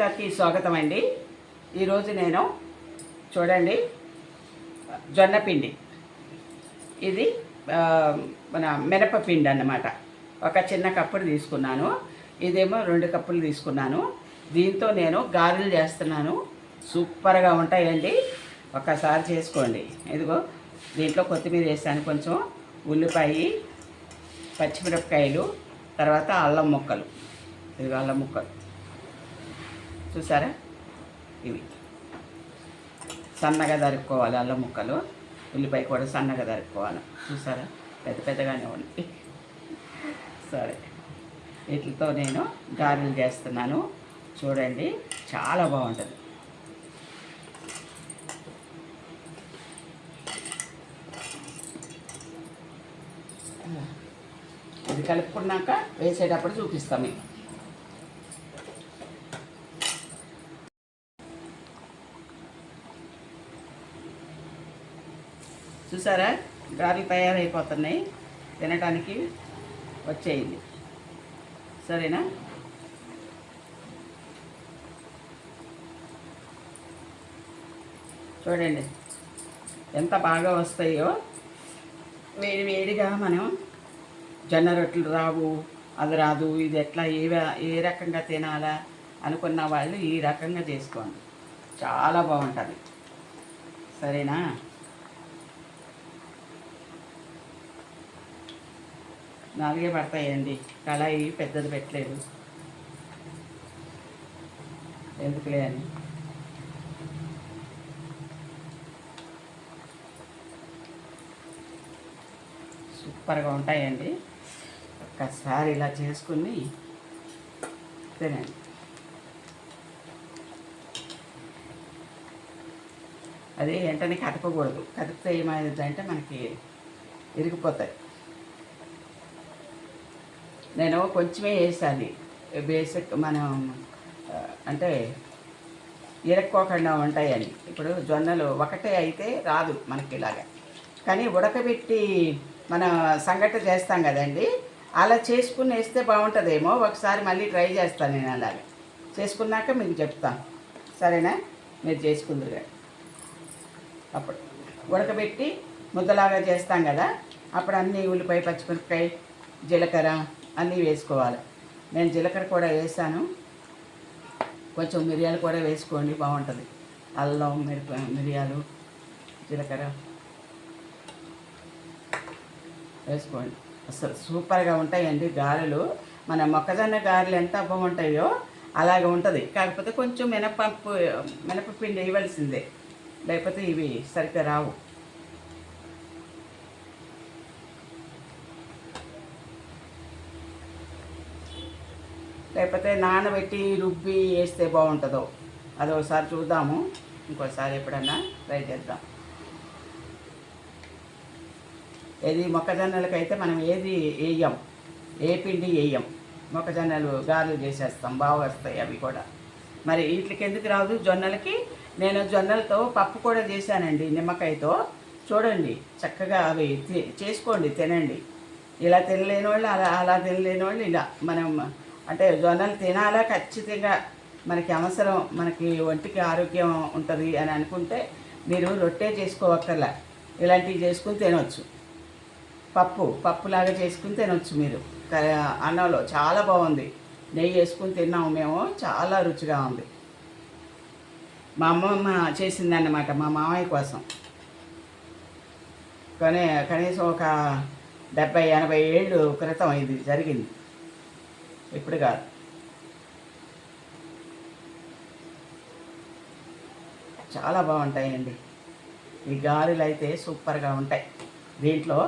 మౌనికాకి స్వాగతం అండి ఈరోజు నేను చూడండి జొన్న పిండి ఇది మన మినపపిండి అన్నమాట. ఒక చిన్న కప్పుడు తీసుకున్నాను. ఇదేమో రెండు కప్పులు తీసుకున్నాను. దీంతో నేను గారెలు చేస్తున్నాను. సూపర్గా ఉంటాయండి. ఒకసారి చేసుకోండి. ఇదిగో దీంట్లో కొత్తిమీర వేసాను కొంచెం. ఉల్లిపాయ పచ్చిమిరపకాయలు తర్వాత అల్లం ముక్కలు. ఇదిగో అల్లం ముక్కలు. చూసారా? ఇవి. సన్నగా దరుక్కోవాలి అల్లం ముక్కలు. ఉల్లిపాయ కూడా సన్నగా దరుక్కోవాలి చూసారా? పెద్ద పెద్దగానే ఉంది సరే. వీటితో నేను గారెలు చేస్తున్నాను. చూడండి చాలా బాగుంటుంది. ఇది కలుపుకున్నాక వేసేటప్పుడు చూపిస్తాం మీకు. చూసారా? గారెలు తయారైపోతున్నాయి. తినడానికి వచ్చేయండి. సరేనా? చూడండి. ఎంత బాగా వస్తాయో. వేడి వేడిగా మనం జొన్న రొట్టెలు రావు అది రాదు. ఇది ఎట్లా ఏ ఏ రకంగా తినాలా అనుకున్న వాళ్ళు ఈ రకంగా చేసుకోండి. చాలా బాగుంటుంది. సరేనా? నాలుగే పడతాయండి. కళాయి పెద్దది పెట్టలేదు. ఎందుకులే అని. సూపర్గా ఉంటాయండి. ఒక్కసారి ఇలా చేసుకుని తినండి. అదే వెంటనే కదపకూడదు. కదిపితే ఏమైందంటే మనకి ఇరిగిపోతాయి. నేను కొంచెమే వేసాలి బేసిక్ మనం అంటే ఇరక్కోకుండా ఉంటాయని. ఇప్పుడు జొన్నలు ఒకటే అయితే రాదు మనకి ఇలాగా. కానీ ఉడకబెట్టి మన సంగట చేస్తాం కదండి. అలా చేసుకుని వేస్తే బాగుంటుందేమో. ఒకసారి మళ్ళీ ట్రై చేస్తాను నేను అలాగే. చేసుకున్నాక మీకు చెప్తాను. సరేనా? మీరు చేసుకుందరు అప్పుడు ఉడకబెట్టి ముద్దలాగా చేస్తాం కదా. అప్పుడు అన్నీ ఉల్లిపాయ పచ్చిమిరపకాయ జీలకర్ర అన్నీ వేసుకోవాలి. నేను జీలకర్ర కూడా వేసాను. కొంచెం మిరియాలు కూడా వేసుకోండి బాగుంటుంది. అల్లం మిరప మిరియాలు జీలకర్ర వేసుకోండి. అసలు సూపర్గా ఉంటాయండి గారెలు. మన మొక్కజొన్న గారెలు ఎంత బాగుంటాయో అలాగే ఉంటుంది. కాకపోతే కొంచెం మినపప్పు మినపపిండి వేయవలసిందే. లేకపోతే ఇవి సరిగ్గా రావు. లేకపోతే నానబెట్టి రుబ్బి వేస్తే బాగుంటుందో అది ఒకసారి చూద్దాము. ఇంకోసారి ఎప్పుడన్నా ట్రై చేద్దాం. ఏది మొక్కజొన్నలకైతే మనం ఏది వేయం? ఏ పిండి వేయం? మొక్కజొన్నలు గారెలు చేసేస్తాం బాగా వస్తాయి అవి కూడా. మరి వీటికి ఎందుకు రాదు? జొన్నలకి నేను జొన్నలతో పప్పు కూడా చేశానండి నిమ్మకాయతో. చూడండి చక్కగా అవి చేసుకోండి తినండి. ఇలా తినలేని వాళ్ళు అలా అలా తినలేని వాళ్ళు ఇలా. మనం అంటే జొన్నలు తినాలా ఖచ్చితంగా మనకి అవసరం మనకి ఒంటికి ఆరోగ్యం ఉంటుంది అని అనుకుంటే మీరు రొట్టె చేసుకోవక్కర్లా ఇలాంటివి చేసుకుని తినవచ్చు పప్పు పప్పులాగా చేసుకుని తినవచ్చు మీరు. అన్నంలో చాలా బాగుంది. నెయ్యి వేసుకుని తిన్నాము మేము చాలా రుచిగా ఉంది. మా అమ్మమ్మ చేసిందన్నమాట మా మామయ్య కోసం. కానీ కనీసం ఒక డెబ్బై ఎనభై ఏళ్ళు క్రితం ఇది జరిగింది. ఇప్పుడు కాదు. చాలా బాగుంటాయండి ఈ గారెలు అయితే సూపర్గా ఉంటాయి. దీంట్లో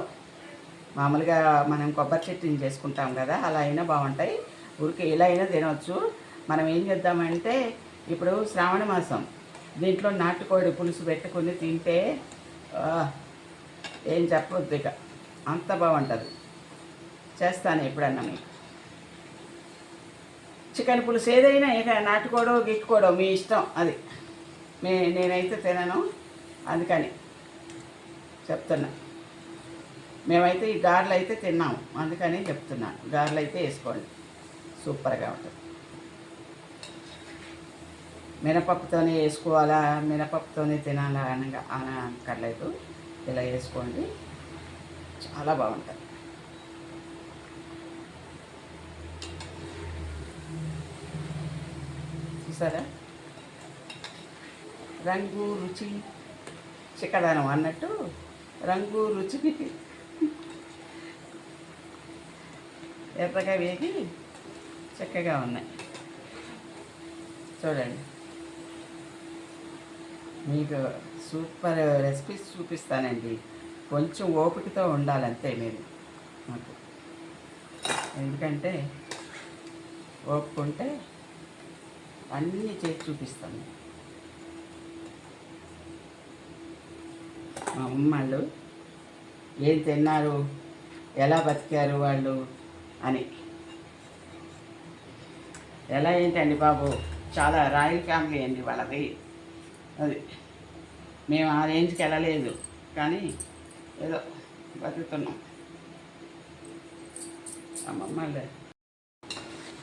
మామూలుగా మనం కొబ్బరి చట్నీ చేసుకుంటాం కదా అలా అయినా బాగుంటాయి. ఊరికి ఎలా అయినా తినవచ్చు మనం ఏం చేద్దామంటే ఇప్పుడు శ్రావణ మాసం. దీంట్లో నాటుకోడి పులుసు పెట్టుకుని తింటే ఏం చెప్పొద్దు ఇక. అంత బాగుంటుంది. చేస్తాను ఎప్పుడన్నా మీకు. చికెన్ పులుసు ఏదైనా ఇక నాటుకోడో గిట్టుకోడో మీ ఇష్టం అది. మే నేనైతే తినను అందుకని చెప్తున్నా. మేమైతే ఈ గారెలు అయితే తిన్నాము అందుకని చెప్తున్నాను గారెలు అయితే వేసుకోండి. సూపర్గా ఉంటుంది. మినపప్పుతోనే వేసుకోవాలా మినపప్పుతోనే తినాలా అనగా అని అనక్కర్లేదు. ఇలా వేసుకోండి. చాలా బాగుంటుంది. చూసారా రంగు రుచి చిక్కదనం అన్నట్టు రంగు రుచి ఎర్రగా వేగి చక్కగా ఉన్నాయి. చూడండి. మీకు సూపర్ రెసిపీస్ చూపిస్తానండి. కొంచెం ఓపికతో ఉండాలంతే మీరు. మాకు. ఎందుకంటే ఓపుకుంటే అన్నీ చేసి చూపిస్తాను. మా అమ్మాళ్ళు ఏం తిన్నారు? ఎలా బతికారు వాళ్ళు అని. ఎలా ఏంటండి బాబు? చాలా రాయల్ ఫ్యామిలీ అండి వాళ్ళది. అది. మేము ఆ రేంజ్కి వెళ్ళలేదు కానీ ఏదో బతుకుతున్నాం. అమ్మమ్మలే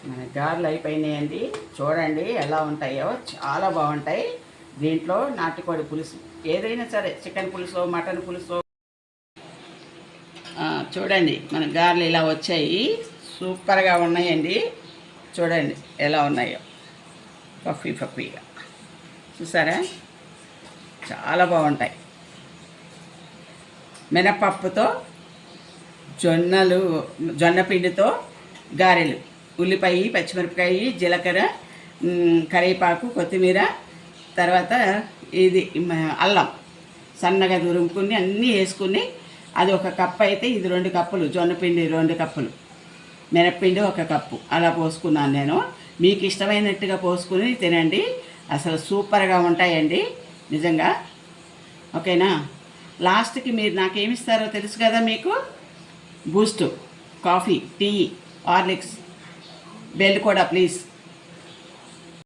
మన గారెలు అయిపోయినాయండి. చూడండి ఎలా ఉంటాయో. చాలా బాగుంటాయి. దీంట్లో నాటుకోడి పులుసు. ఏదైనా సరే చికెన్ పులుసు మటన్ పులుసు. చూడండి మన గారెలు ఇలా వచ్చాయి. సూపర్గా ఉన్నాయండి. చూడండి ఎలా ఉన్నాయో. పఫీ పఫీగా. చూసారా? చాలా బాగుంటాయి. మినపప్పుతో జొన్నలు జొన్న పిండితో గారెలు. ఉల్లిపాయ పచ్చిమిరపకాయ జీలకర్ర కరివేపాకు కొత్తిమీర తర్వాత ఇది అల్లం. సన్నగా దురుముకుని అన్నీ వేసుకుని అది ఒక కప్పు అయితే ఇది రెండు కప్పులు జొన్నపిండి రెండు కప్పులు. మినప్పిండి ఒక కప్పు. అలా పోసుకున్నాను నేను. మీకు ఇష్టమైనట్టుగా పోసుకుని తినండి. అసలు సూపర్గా ఉంటాయండి. నిజంగా. ఓకేనా? లాస్ట్కి మీరు నాకేమిస్తారో తెలుసు కదా మీకు? Boost coffee tea Horlicks. Bell కూడా ప్లీజ్